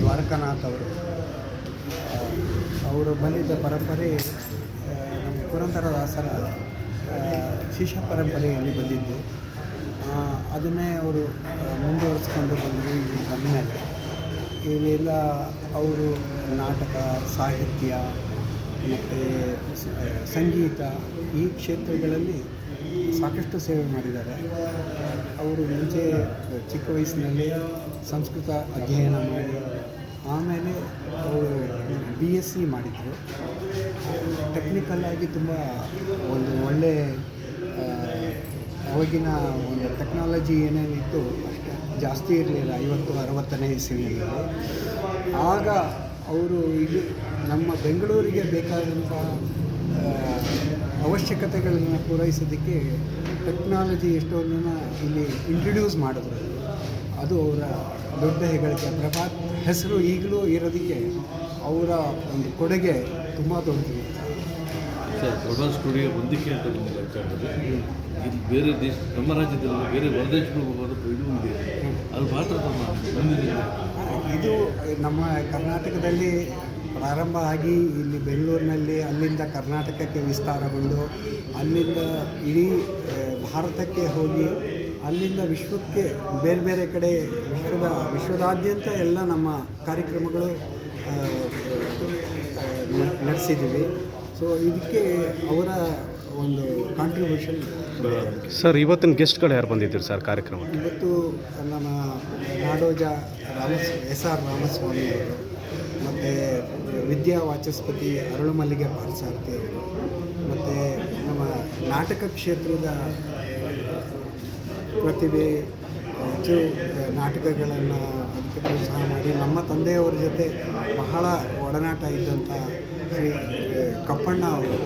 ದ್ವಾರಕಾನಾಥ್ ಅವರು. ಅವರು ಬಂದಿದ್ದ ಪರಂಪರೆ ನಮ್ಮ ಪುರಂದರದಾಸರ ಶಿಷ್ಯ ಪರಂಪರೆಯಲ್ಲಿ ಬಂದಿದ್ದು. ಅದನ್ನೇ ಅವರು ಮುಂದುವರಿಸ್ಕೊಂಡು ಬಂದರು ಇಲ್ಲಿ ಬಂದ ಇಲ್ಲೆಲ್ಲ ಅವರು ನಾಟಕ, ಸಾಹಿತ್ಯ, ಮತ್ತು ಸಂಗೀತ ಈ ಕ್ಷೇತ್ರಗಳಲ್ಲಿ ಸಾಕಷ್ಟು ಸೇವೆ ಮಾಡಿದ್ದಾರೆ. ಅವರು ಮುಂಚೆ ಚಿಕ್ಕ ವಯಸ್ಸಿನಲ್ಲಿ ಸಂಸ್ಕೃತ ಅಧ್ಯಯನ ಮಾಡಿ, ಆಮೇಲೆ ಅವರು ಬಿ ಎಸ್ ಸಿ ಮಾಡಿದರು. ಟೆಕ್ನಿಕಲ್ ಆಗಿ ತುಂಬ ಒಂದು ಒಳ್ಳೆ ಅವಾಗಿನ ಒಂದು ಟೆಕ್ನಾಲಜಿ ಏನೇನಿತ್ತು ಅಷ್ಟೇ. ಜಾಸ್ತಿ ಇರಲಿಲ್ಲ, ಐವತ್ತು, ಅರವತ್ತನೇ ಇಸ್ವಿಯಲ್ಲಿ. ಆಗ ಅವರು ಇಲ್ಲಿ ನಮ್ಮ ಬೆಂಗಳೂರಿಗೆ ಬೇಕಾದಂಥ ಅವಶ್ಯಕತೆಗಳನ್ನು ಪೂರೈಸೋದಕ್ಕೆ ಟೆಕ್ನಾಲಜಿ ಎಷ್ಟೊಂದನ್ನು ಇಲ್ಲಿ ಇಂಟ್ರಡ್ಯೂಸ್ ಮಾಡಿದ್ರು. ಅದು ಅವರ ದೊಡ್ಡ ಹೆಗಳಿಕೆ ಪ್ರಭಾತ್ ಹೆಸರು ಈಗಲೂ ಇರೋದಕ್ಕೆ ಅವರ ಒಂದು ಕೊಡುಗೆ ತುಂಬ ದೊಡ್ಡದು. ಸರ್ ಪ್ರಭಾ ಸ್ಟುಡಿಯೋ ಹೊಂದಿಕೆ ಅಂತ ಬಂದಿಲ್ಲ ವಿಚಾರದಲ್ಲಿ ಇದು ಬೇರೆ ದೇಶ ನಮ್ಮ ರಾಜ್ಯದಲ್ಲಿ ಬೇರೆ ಹೊರದೇಶಗಳಿಗೆ ಹೋಗೋದು ಇದು ಇದೆ ಅದು ಮಾತ್ರ ತಮ್ಮ ಬಂದಿದೆ ಇದು ನಮ್ಮ ಕರ್ನಾಟಕದಲ್ಲಿ ಪ್ರಾರಂಭ ಆಗಿ ಇಲ್ಲಿ ಬೆಂಗಳೂರಿನಲ್ಲಿ ಅಲ್ಲಿಂದ ಕರ್ನಾಟಕಕ್ಕೆ ವಿಸ್ತಾರಗೊಂಡು ಅಲ್ಲಿಂದ ಇಡೀ ಭಾರತಕ್ಕೆ ಹೋಗಿ ಅಲ್ಲಿಂದ ವಿಶ್ವಕ್ಕೆ ಬೇರೆ ಬೇರೆ ಕಡೆ ವಿಶ್ವದ ವಿಶ್ವದಾದ್ಯಂತ ಎಲ್ಲ ನಮ್ಮ ಕಾರ್ಯಕ್ರಮಗಳು ನಡೆಸಿದ್ದೀವಿ. ಸೊ ಇದಕ್ಕೆ ಅವರ ಒಂದು ಕಾಂಟ್ರಿಬ್ಯೂಷನ್ ಸರ್ ಇವತ್ತಿನ ಗೆಸ್ಟ್ಗಳು ಯಾರು ಬಂದಿದ್ದೀರಿ ಸರ್ ಕಾರ್ಯಕ್ರಮ ಇವತ್ತು ನಮ್ಮ ನಾಡೋಜ ರಾಮಸ್ ಎಸ್ ಆರ್ ರಾಮಸ್ವಾಮಿ ಅವರು. ವಿದ್ಯಾ ವಾಚಸ್ಪತಿ ಅರಳುಮಲ್ಲಿಗೆ ಪಾರ್ಸಾರ್ಥಿ ಮತ್ತು ನಮ್ಮ ನಾಟಕ ಕ್ಷೇತ್ರದ ಪ್ರತಿಭೆ ಹೆಚ್ಚು ನಾಟಕಗಳನ್ನು ಅದಕ್ಕೆ ಪ್ರೋತ್ಸಾಹ ಮಾಡಿ ನಮ್ಮ ತಂದೆಯವರ ಜೊತೆ ಬಹಳ ಒಡನಾಟ ಇದ್ದಂಥ ಶ್ರೀ ಕಪ್ಪಣ್ಣ ಅವರು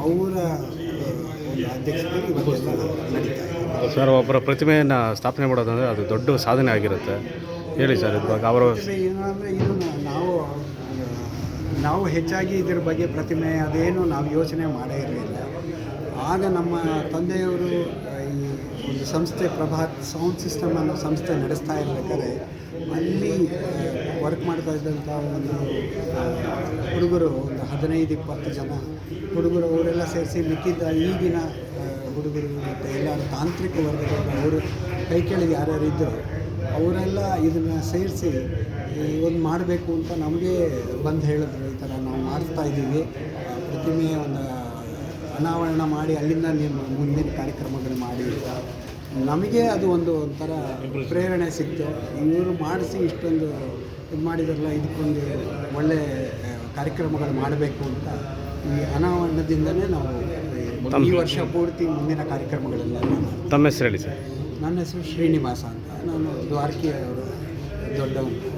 ಅವರ ಅಧ್ಯಕ್ಷತೆ ಸರ್ ಒಬ್ಬರ ಪ್ರತಿಮೆಯನ್ನು ಸ್ಥಾಪನೆ ಮಾಡೋದಂದರೆ ಅದು ದೊಡ್ಡ ಸಾಧನೆ ಆಗಿರುತ್ತೆ. ಹೇಳಿ ಸರ್ ಅವರು ನಾವು ನಾವು ಹೆಚ್ಚಾಗಿ ಇದ್ರ ಬಗ್ಗೆ ಪ್ರತಿಮೆ, ಅದೇನು ನಾವು ಯೋಚನೆ ಮಾಡೇ ಇರಲಿಲ್ಲ. ಆಗ ನಮ್ಮ ತಂದೆಯವರು ಈ ಒಂದು ಸಂಸ್ಥೆ, ಪ್ರಭಾತ್ ಸೌಂಡ್ ಸಿಸ್ಟಮ್ ಅನ್ನೋ ಸಂಸ್ಥೆ ನಡೆಸ್ತಾ ಇರಬೇಕಾದ್ರೆ, ಅಲ್ಲಿ ವರ್ಕ್ ಮಾಡ್ತಾ ಇದ್ದಂಥ ಒಂದು ಹುಡುಗರು, ಒಂದು ಹದಿನೈದು, ಇಪ್ಪತ್ತು ಜನ ಹುಡುಗರು, ಅವರೆಲ್ಲ ಸೇರಿಸಿ ಮಿಕ್ಕಿದ್ದ ಈಗಿನ ಹುಡುಗರು ಮತ್ತು ಎಲ್ಲರೂ ತಾಂತ್ರಿಕ ವರ್ಗದವರು ಅವರು ಕೈ ಕೆಳಗೆ ಯಾರ್ಯಾರು ಇದ್ದರು ಅವರೆಲ್ಲ ಇದನ್ನು ಸೇರಿಸಿ ಒಂದು ಮಾಡಬೇಕು ಅಂತ ನಮಗೆ ಬಂದು ಹೇಳಿದ್ರು. ಈ ಥರ ನಾವು ಮಾಡ್ತಾ ಇದ್ದೀವಿ. ಪ್ರತಿಮೆ ಒಂದು ಅನಾವರಣ ಮಾಡಿ ಅಲ್ಲಿಂದ ನಿಮ್ಮ ಮುಂದಿನ ಕಾರ್ಯಕ್ರಮಗಳು ಮಾಡಿ ಅಂತ. ನಮಗೆ ಅದು ಒಂದು ಒಂಥರ ಪ್ರೇರಣೆ ಸಿಕ್ತು. ಇವರು ಮಾಡಿಸಿ ಇಷ್ಟೊಂದು ಇದು ಮಾಡಿದಾರಲ್ಲ ಇದಕ್ಕೊಂದು ಒಳ್ಳೆ ಕಾರ್ಯಕ್ರಮಗಳು ಮಾಡಬೇಕು ಅಂತ ಈ ಅನಾವರಣದಿಂದಲೇ ನಾವು ಈ- ವರ್ಷ ಪೂರ್ತಿ ಮುಂದಿನ ಕಾರ್ಯಕ್ರಮಗಳೆಲ್ಲ. ತಮ್ಮ ಹೆಸರು ಹೇಳಿ ಸರ್. ನನ್ನ ಹೆಸರು ಶ್ರೀನಿವಾಸ ಅಂತ. ನಾನು ದ್ವಾರಕಿ ಅವರು ದೊಡ್ಡವನು.